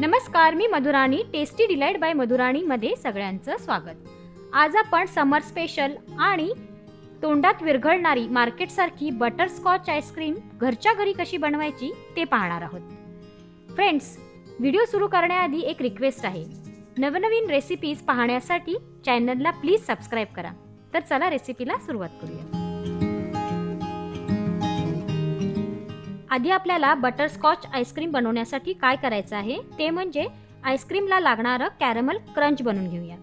नमस्कार मी Madhurani tasty delight by मधुराणीमध्ये सगळ्यांचं स्वागत. आज आपण समर स्पेशल आणि तोंडात विरघळणारी मार्केटसारखी बटरस्कॉच आईस्क्रीम घरच्या घरी कशी बनवायची ते पाहणार आहोत. फ्रेंड्स व्हिडिओ सुरू करण्याआधी एक रिक्वेस्ट आहे. नवनवीन रेसिपीज पाहण्यासाठी चॅनलला प्लीज सबस्क्राईब करा. तर चला रेसिपीला सुरुवात करूया. आधी आपल्याला बटरस्कॉच आईस्क्रीम बनवण्यासाठी काय करायचं आहे? ते म्हणजे आईस्क्रीमला लागणारं कॅरमल क्रंच बनवून घेऊया.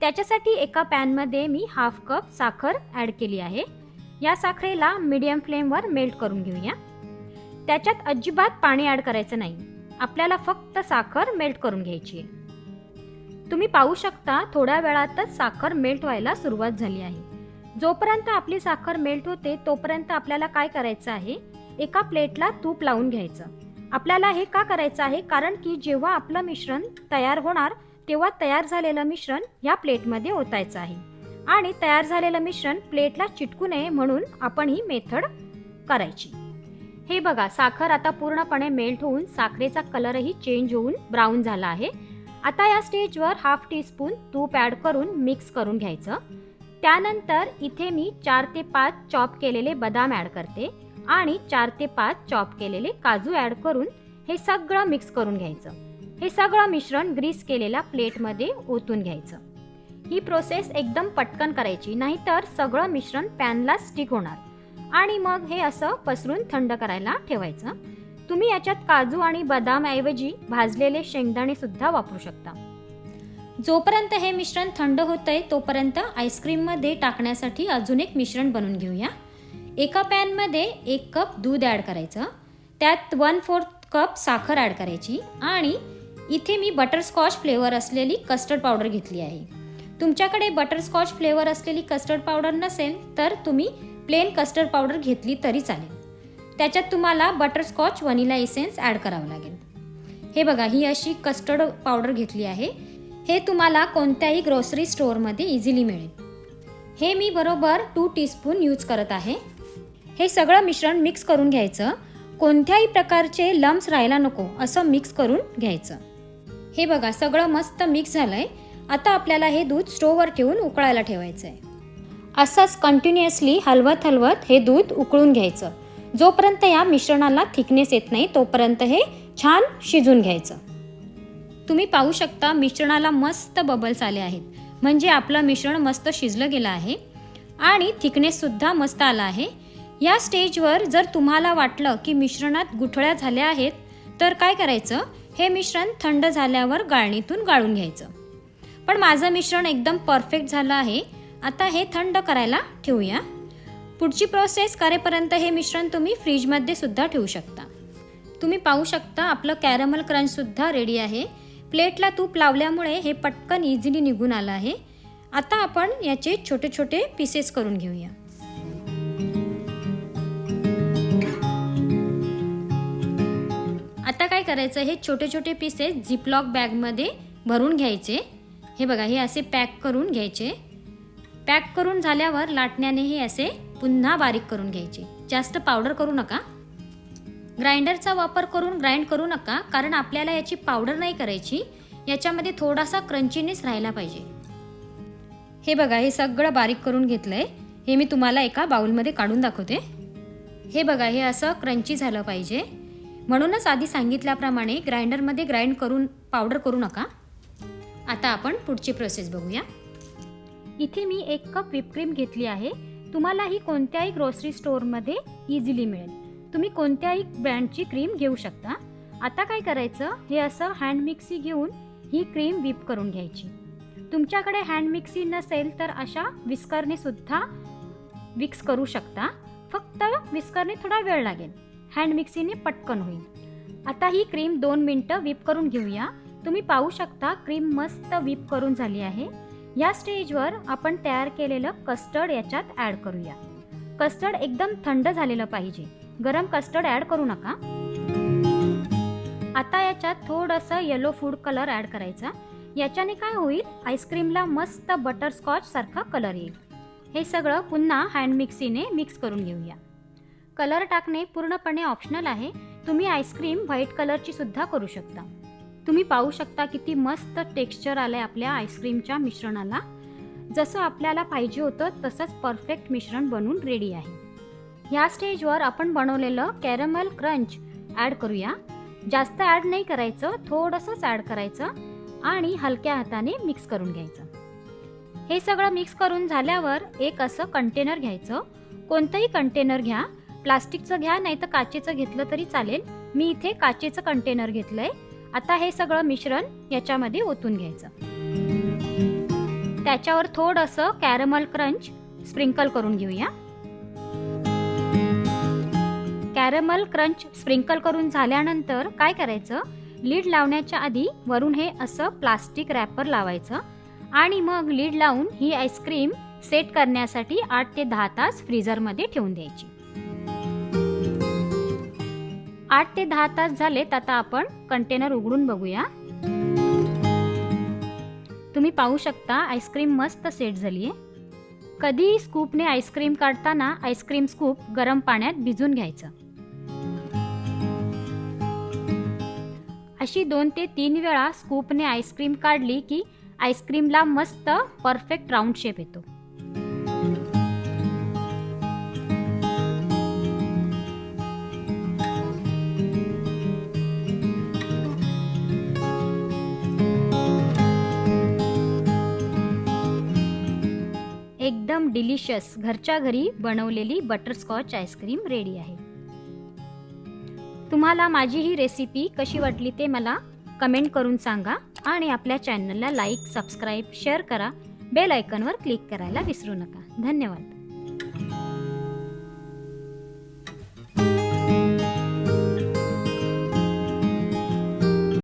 त्याच्यासाठी एका पॅनमध्ये मी हाफ कप साखर ॲड केली आहे. या साखरेला मीडियम फ्लेमवर मेल्ट करून घेऊया. त्याच्यात अजिबात पाणी ॲड करायचं नाही. आपल्याला फक्त साखर मेल्ट करून घ्यायची आहे. तुम्ही पाहू शकता थोड्या वेळातच साखर मेल्ट व्हायला सुरुवात झाली आहे. जोपर्यंत आपली साखर मेल्ट होते तोपर्यंत आपल्याला काय करायचं आहे? एका प्लेटला तूप लावून घ्यायचं. आपल्याला हे का करायचं आहे? कारण की जेव्हा आपलं मिश्रण तयार होणार तेव्हा तयार झालेलं मिश्रण या प्लेटमध्ये ओतायचं आहे. आणि तयार झालेलं मिश्रण प्लेटला चिटकू नये म्हणून आपण ही मेथड करायची. हे बघा साखर आता पूर्णपणे मेल्ट होऊन साखरेचा कलरही चेंज होऊन ब्राऊन झाला आहे. आता या स्टेजवर हाफ टी स्पून तूप ॲड करून मिक्स करून घ्यायचं. त्यानंतर इथे मी चार ते पाच चॉप केलेले बदाम ॲड करते. आणि चार ते पाच चॉप केलेले काजू ॲड करून हे सगळं मिक्स करून घ्यायचं. हे सगळं मिश्रण ग्रीस केलेल्या प्लेटमध्ये ओतून घ्यायचं. ही प्रोसेस एकदम पटकन करायची नाहीतर सगळं मिश्रण पॅनला स्टिक होणार. आणि मग हे असं पसरून थंड करायला ठेवायचं. तुम्ही याच्यात काजू आणि बदाम ऐवजी भाजलेले शेंगदाणे सुद्धा वापरू शकता. जोपर्यंत हे मिश्रण थंड होतंय तोपर्यंत आईस्क्रीममध्ये टाकण्यासाठी अजून एक मिश्रण बनवून घेऊया. एका पॅनमध्ये एक कप दूध ॲड करायचं. त्यात वन फोर्थ कप साखर ॲड करायची आणि इथे मी बटरस्कॉच फ्लेवर असलेली कस्टर्ड पावडर घेतली आहे. तुमच्याकडे बटरस्कॉच फ्लेवर असलेली कस्टर्ड पावडर नसेल तर तुम्ही प्लेन कस्टर्ड पावडर घेतली तरी चालेल. त्याच्यात तुम्हाला बटरस्कॉच वनिला एसेन्स ॲड करावं लागेल. हे बघा ही अशी कस्टर्ड पावडर घेतली आहे. हे तुम्हाला कोणत्याही ग्रोसरी स्टोअरमध्ये इझिली मिळेल. हे मी बरोबर टू टीस्पून यूज करत आहे. हे सगळं मिश्रण मिक्स करून घ्यायचं. कोणत्याही प्रकारचे लम्स राहायला नको असं मिक्स करून घ्यायचं. हे बघा सगळं मस्त मिक्स झालं आहे आता आपल्याला हे दूध स्टोववर ठेवून उकळायला ठेवायचं आहे असंच कंटिन्युअसली हलवत हलवत हे दूध उकळून घ्यायचं. जोपर्यंत या मिश्रणाला थिकनेस येत नाही तोपर्यंत हे छान शिजून घ्यायचं. तुम्ही पाहू शकता मिश्रणाला मस्त बबल्स आले आहेत. म्हणजे आपलं मिश्रण मस्त शिजलं गेलं आहे. आणि थिकनेससुद्धा मस्त आला आहे. या स्टेजवर जर तुम्हाला वाटलं की मिश्रणात गुठळ्या झाल्या आहेत तर काय करायचं? हे मिश्रण थंड झाल्यावर गाळणीतून गाळून घ्यायचं. पण माझं मिश्रण एकदम परफेक्ट झालं आहे. आता हे थंड करायला ठेवूया. पुढची प्रोसेस करेपर्यंत हे मिश्रण तुम्ही फ्रीजमध्ये सुद्धा ठेवू शकता. तुम्ही पाहू शकता आपलं कॅरमल क्रंचसुद्धा रेडी आहे. प्लेटला तूप लावल्यामुळे हे पटकन इझिली निघून आलं आहे. आता आपण याचे छोटे छोटे पीसेस करून घेऊया. करायचं हे छोटे छोटे पीसेस झिपलॉक बॅगमध्ये भरून घ्यायचे. हे बघा हे असे पॅक करून घ्यायचे. पॅक करून झाल्यावर लाटण्याने हे असे पुन्हा बारीक करून घ्यायचे. जास्त पावडर करू नका. ग्राइंडरचा वापर करून ग्राइंड करू नका कारण आपल्याला याची पावडर नाही करायची. याच्यामध्ये थोडासा क्रंचीनेस राहायला पाहिजे. हे बघा हे सगळं बारीक करून घेतलंय. हे मी तुम्हाला एका बाउलमध्ये काढून दाखवते. हे बघा हे असं क्रंची झालं पाहिजे. म्हणूनच आधी सांगितल्याप्रमाणे ग्राइंडरमध्ये ग्राइंड करून पावडर करू नका. आता आपण पुढची प्रोसेस बघूया. इथे मी एक कप विपक्रीम घेतली आहे. तुम्हाला ही कोणत्याही ग्रोसरी स्टोअरमध्ये इझिली मिळेल. तुम्ही कोणत्याही ब्रँडची क्रीम घेऊ शकता. आता काय करायचं? हे असं हँड मिक्सी घेऊन ही क्रीम व्हिप करून घ्यायची. तुमच्याकडे हँड मिक्सी नसेल तर अशा विस्करने सुद्धा विक्स करू शकता. फक्त विस्करने थोडा वेळ लागेल. हँड मिक्सीने पटकन होईल. आता ही क्रीम दोन मिनटं व्हिप करून घेऊया. तुम्ही पाहू शकता क्रीम मस्त व्हीप करून झाली आहे. या स्टेजवर आपण तयार केलेलं कस्टर्ड याच्यात ॲड करूया. कस्टर्ड एकदम थंड झालेलं पाहिजे. गरम कस्टर्ड ॲड करू नका. आता याच्यात थोडंसं येलो फूड कलर ॲड करायचा. याच्याने काय होईल? आईस्क्रीमला मस्त बटरस्कॉच सारखा कलर येईल. हे सगळं पुन्हा हँड मिक्सीने मिक्स करून घेऊया. कलर टाकणे पूर्णपणे ऑप्शनल आहे. तुम्ही आईस्क्रीम व्हाईट कलरची सुद्धा करू शकता. तुम्ही पाहू शकता किती मस्त टेक्स्चर आलं आहे आपल्या आईस्क्रीमच्या मिश्रणाला. जसं आपल्याला पाहिजे होतं तसंच परफेक्ट मिश्रण बनून रेडी आहे. ह्या स्टेजवर आपण बनवलेलं कॅरमल क्रंच ॲड करूया. जास्त ॲड नाही करायचं थोडंसंच ॲड करायचं आणि हलक्या हाताने मिक्स करून घ्यायचं. हे सगळं मिक्स करून झाल्यावर एक असं कंटेनर घ्यायचं. कोणतंही कंटेनर घ्या. प्लास्टिकचं घ्या नाही तर काचेचं घेतलं तरी चालेल. मी इथे काचेचं कंटेनर घेतलंय. आता हे सगळं मिश्रण याच्यामध्ये ओतून घ्यायचं. त्याच्यावर थोडंसं कॅरमल क्रंच स्प्रिंकल करून घेऊया. कॅरमल क्रंच स्प्रिंकल करून झाल्यानंतर काय करायचं? लीड लावण्याच्या आधी वरून हे असं प्लास्टिक रॅपर लावायचं आणि मग लीड लावून ही आईस्क्रीम सेट करण्यासाठी आठ ते दहा तास फ्रीझरमध्ये ठेवून द्यायची. आठ ते दहा तास झालेत आता आपण कंटेनर उघडून बघूया. तुम्ही पाहू शकता आईस्क्रीम मस्त सेट झाली आहे कधीही स्कूपने आईस्क्रीम काढताना आईस्क्रीम स्कूप गरम पाण्यात भिजून घ्यायचं. अशी दोन ते तीन वेळा स्कूपने आईस्क्रीम काढली की आईस्क्रीमला मस्त परफेक्ट राऊंड शेप येतो. एकदम डिलिशियस घरच्या घरी बनवलेली बटरस्कॉच आईस्क्रीम रेडी आहे. तुम्हाला माझी ही रेसिपी कशी वाटली ते मला कमेंट करून सांगा आणि आपल्या चॅनलला लाईक सबस्क्राईब शेअर करा. बेल आयकनवर क्लिक करायला विसरू नका. धन्यवाद.